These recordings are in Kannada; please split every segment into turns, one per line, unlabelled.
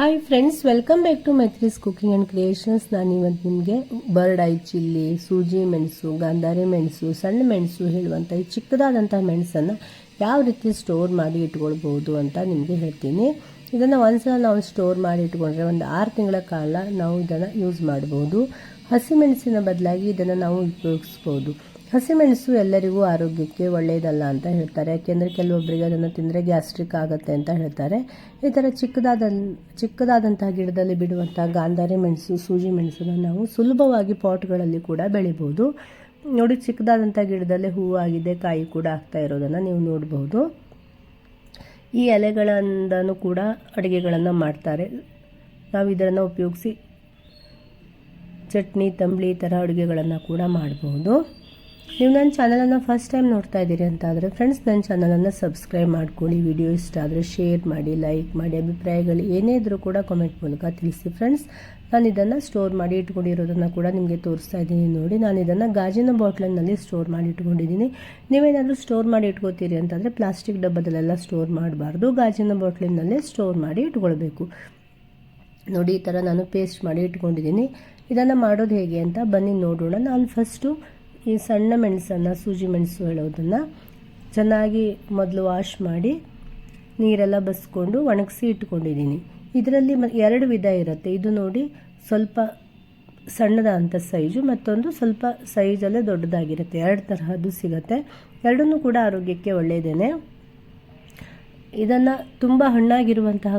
Hi friends welcome back to Maithri's cooking and creations ನಾನು ಇವತ್ತು ನಿಮಗೆ ಬರ್ಡ್ ಐ ಚಿಲ್ಲಿ ಸೂಜಿ ಮೆಣಸು ಗಾಂಧಾರಿ ಮೆಣಸು, ಸಣ್ಣ ಮೆಣಸು ಹೇಳುವಂಥ ಈ ಚಿಕ್ಕದಾದಂಥ ಮೆಣಸನ್ನು ಯಾವ ರೀತಿ ಸ್ಟೋರ್ ಮಾಡಿ ಇಟ್ಕೊಳ್ಬೋದು ಅಂತ ನಿಮಗೆ ಹೇಳ್ತೀನಿ. ಇದನ್ನು ಒಂದ್ಸಲ ನಾವು ಸ್ಟೋರ್ ಮಾಡಿ ಇಟ್ಕೊಂಡ್ರೆ ಒಂದು ಆರು ತಿಂಗಳ ಕಾಲ ನಾವು ಇದನ್ನು ಯೂಸ್ ಮಾಡ್ಬೋದು. ಹಸಿಮೆಣಸಿನ ಬದಲಾಗಿ ಇದನ್ನು ನಾವು ಉಪಯೋಗಿಸ್ಬೋದು. ಹಸಿಮೆಣಸು ಎಲ್ಲರಿಗೂ ಆರೋಗ್ಯಕ್ಕೆ ಒಳ್ಳೆಯದಲ್ಲ ಅಂತ ಹೇಳ್ತಾರೆ. ಯಾಕೆಂದರೆ ಕೆಲವೊಬ್ಬರಿಗೆ ಅದನ್ನು ತಿಂದರೆ ಗ್ಯಾಸ್ಟ್ರಿಕ್ ಆಗುತ್ತೆ ಅಂತ ಹೇಳ್ತಾರೆ. ಈ ಥರ ಚಿಕ್ಕದಾದ ಚಿಕ್ಕದಾದಂತಹ ಗಿಡದಲ್ಲಿ ಬಿಡುವಂಥ ಗಾಂಧಾರಿ ಮೆಣಸು, ಸೂಜಿ ಮೆಣಸನ್ನು ನಾವು ಸುಲಭವಾಗಿ ಪಾಟ್ಗಳಲ್ಲಿ ಕೂಡ ಬೆಳಿಬೋದು. ನೋಡಿ ಚಿಕ್ಕದಾದಂಥ ಗಿಡದಲ್ಲಿ ಹೂವು ಆಗಿದೆ, ಕಾಯಿ ಕೂಡ ಆಗ್ತಾ ಇರೋದನ್ನು ನೀವು ನೋಡ್ಬೋದು. ಈ ಎಲೆಗಳಿಂದನೂ ಕೂಡ ಅಡುಗೆಗಳನ್ನು ಮಾಡ್ತಾರೆ. ನಾವು ಇದನ್ನು ಉಪಯೋಗಿಸಿ ಚಟ್ನಿ, ತಂಬಳಿ ಈ ಥರ ಅಡುಗೆಗಳನ್ನು ಕೂಡ ಮಾಡಬಹುದು ನೀವು ನನ್ನ ಚಾನಲನ್ನು ಫಸ್ಟ್ ಟೈಮ್ ನೋಡ್ತಾ ಇದ್ದೀರಿ ಅಂತಾದರೆ ಫ್ರೆಂಡ್ಸ್ ನನ್ನ ಚಾನಲನ್ನು ಸಬ್ಸ್ಕ್ರೈಬ್ ಮಾಡ್ಕೊಳ್ಳಿ. ವಿಡಿಯೋ ಇಷ್ಟ ಆದರೆ ಶೇರ್ ಮಾಡಿ ಲೈಕ್ ಮಾಡಿ. ಅಭಿಪ್ರಾಯಗಳು ಏನೇ ಇದ್ದರೂ ಕೂಡ ಕಮೆಂಟ್ ಮೂಲಕ ತಿಳಿಸಿ ಫ್ರೆಂಡ್ಸ್ ನಾನು ಇದನ್ನು ಸ್ಟೋರ್ ಮಾಡಿ ಇಟ್ಕೊಂಡಿರೋದನ್ನು ಕೂಡ ನಿಮಗೆ ತೋರಿಸ್ತಾ ಇದ್ದೀನಿ. ನೋಡಿ, ನಾನು ಇದನ್ನು ಗಾಜಿನ ಬಾಟ್ಲಿನಲ್ಲಿ ಸ್ಟೋರ್ ಮಾಡಿ ಇಟ್ಕೊಂಡಿದ್ದೀನಿ. ನೀವೇನಾದರೂ ಸ್ಟೋರ್ ಮಾಡಿ ಇಟ್ಕೋತೀರಿ ಅಂತಂದರೆ ಪ್ಲಾಸ್ಟಿಕ್ ಡಬ್ಬದಲ್ಲೆಲ್ಲ ಸ್ಟೋರ್ ಮಾಡಬಾರ್ದು. ಗಾಜಿನ ಬಾಟ್ಲಿನಲ್ಲೇ ಸ್ಟೋರ್ ಮಾಡಿ ಇಟ್ಕೊಳ್ಬೇಕು. ನೋಡಿ, ಈ ಥರ ನಾನು ಪೇಸ್ಟ್ ಮಾಡಿ ಇಟ್ಕೊಂಡಿದ್ದೀನಿ. ಇದನ್ನು ಮಾಡೋದು ಹೇಗೆ ಅಂತ ಬನ್ನಿ, ನೋಡೋಣ. ನಾನು ಫಸ್ಟು ಈ ಸಣ್ಣ ಮೆಣಸನ್ನು, ಸೂಜಿ ಮೆಣಸು ಹೇಳೋದನ್ನು ಚೆನ್ನಾಗಿ ಮೊದಲು ವಾಶ್ ಮಾಡಿ ನೀರೆಲ್ಲ ಬಸ್ಕೊಂಡು ಒಣಗಿಸಿ ಇಟ್ಕೊಂಡಿದ್ದೀನಿ ಇದರಲ್ಲಿ ಎರಡು ವಿಧ ಇರುತ್ತೆ. ಇದು ನೋಡಿ ಸ್ವಲ್ಪ ಸಣ್ಣದಾದಂಥ ಸೈಜು ಮತ್ತೊಂದು ಸ್ವಲ್ಪ ಸೈಜಲ್ಲೇ ದೊಡ್ಡದಾಗಿರುತ್ತೆ. ಎರಡು ತರಹದ್ದು ಸಿಗುತ್ತೆ. ಎರಡನ್ನೂ ಕೂಡ ಆರೋಗ್ಯಕ್ಕೆ ಒಳ್ಳೆಯದೇನೆ ಇದನ್ನು ತುಂಬ ಹಣ್ಣಾಗಿರುವಂತಹ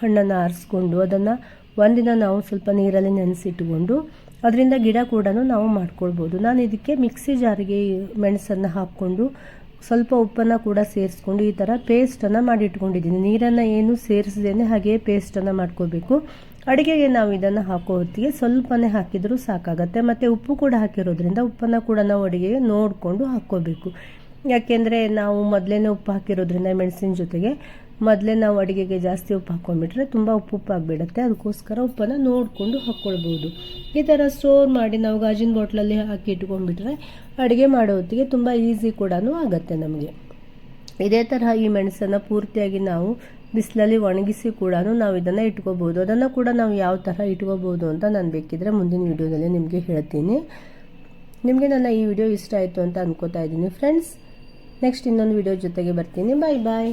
ಹಣ್ಣನ್ನು ಆರಿಸ್ಕೊಂಡು ಅದನ್ನು ಒಂದಿನ ನಾವು ಸ್ವಲ್ಪ ನೀರಲ್ಲಿ ನೆನೆಸಿಟ್ಕೊಂಡು ಅದರಿಂದ ಗಿಡ ಕೂಡ ನಾವು ಮಾಡ್ಕೊಳ್ಬೋದು. ನಾನು ಇದಕ್ಕೆ ಮಿಕ್ಸಿ ಜಾರಿಗೆ ಮೆಣಸನ್ನು ಹಾಕ್ಕೊಂಡು ಸ್ವಲ್ಪ ಉಪ್ಪನ್ನು ಕೂಡ ಸೇರಿಸ್ಕೊಂಡು ಈ ಥರ ಪೇಸ್ಟನ್ನು ಮಾಡಿ ಇಟ್ಕೊಂಡಿದ್ದೀನಿ ನೀರನ್ನು ಏನು ಸೇರಿಸದೇನೆ ಹಾಗೆ ಪೇಸ್ಟನ್ನು ಮಾಡ್ಕೋಬೇಕು. ಅಡುಗೆಗೆ ನಾವು ಇದನ್ನು ಹಾಕೋ ಹೊತ್ತಿಗೆ ಸ್ವಲ್ಪನೇ ಹಾಕಿದರೂ ಸಾಕಾಗತ್ತೆ. ಮತ್ತು ಉಪ್ಪು ಕೂಡ ಹಾಕಿರೋದ್ರಿಂದ ಉಪ್ಪನ್ನು ಕೂಡ ನಾವು ಅಡುಗೆಗೆ ನೋಡಿಕೊಂಡು ಹಾಕ್ಕೋಬೇಕು. ಯಾಕೆಂದರೆ ನಾವು ಮೊದಲೇ ಉಪ್ಪು ಹಾಕಿರೋದ್ರಿಂದ ಮೆಣಸಿನ ಜೊತೆಗೆ ಮೊದಲೇ ನಾವು ಅಡುಗೆಗೆ ಜಾಸ್ತಿ ಉಪ್ಪು ಹಾಕ್ಕೊಂಡ್ಬಿಟ್ರೆ ತುಂಬ ಉಪ್ಪು ಉಪ್ಪು ಆಗಿಬಿಡುತ್ತೆ. ಅದಕ್ಕೋಸ್ಕರ ಉಪ್ಪನ್ನು ನೋಡಿಕೊಂಡು ಹಾಕ್ಕೊಳ್ಬೋದು ಈ ಥರ ಸ್ಟೋರ್ ಮಾಡಿ ನಾವು ಗಾಜಿನ ಬಾಟ್ಲಲ್ಲಿ ಹಾಕಿ ಇಟ್ಕೊಂಡ್ಬಿಟ್ರೆ ಅಡುಗೆ ಮಾಡೋ ಹೊತ್ತಿಗೆ ತುಂಬ ಈಸಿ ಕೂಡ ಆಗುತ್ತೆ ನಮಗೆ. ಇದೇ ತರಹ ಈ ಮೆಣಸನ್ನು ಪೂರ್ತಿಯಾಗಿ ನಾವು ಬಿಸಿಲಲ್ಲಿ ಒಣಗಿಸಿ ಕೂಡ ನಾವು ಇದನ್ನು ಇಟ್ಕೋಬೋದು ಅದನ್ನು ಕೂಡ ನಾವು ಯಾವ ಥರ ಇಟ್ಕೋಬೋದು ಅಂತ ನಾನು ಬೇಕಿದ್ರೆ ಮುಂದಿನ ವೀಡಿಯೋದಲ್ಲಿ ನಿಮಗೆ ಹೇಳ್ತೀನಿ. ನಿಮಗೆ ನನ್ನ ಈ ವಿಡಿಯೋ ಇಷ್ಟ ಆಯಿತು ಅಂತ ಅನ್ಕೋತಾ ಇದ್ದೀನಿ. ಫ್ರೆಂಡ್ಸ್ ನೆಕ್ಸ್ಟ್ ಇನ್ನೊಂದು ವಿಡಿಯೋ ಜೊತೆಗೆ ಬರ್ತೀನಿ. ಬಾಯ್ ಬಾಯ್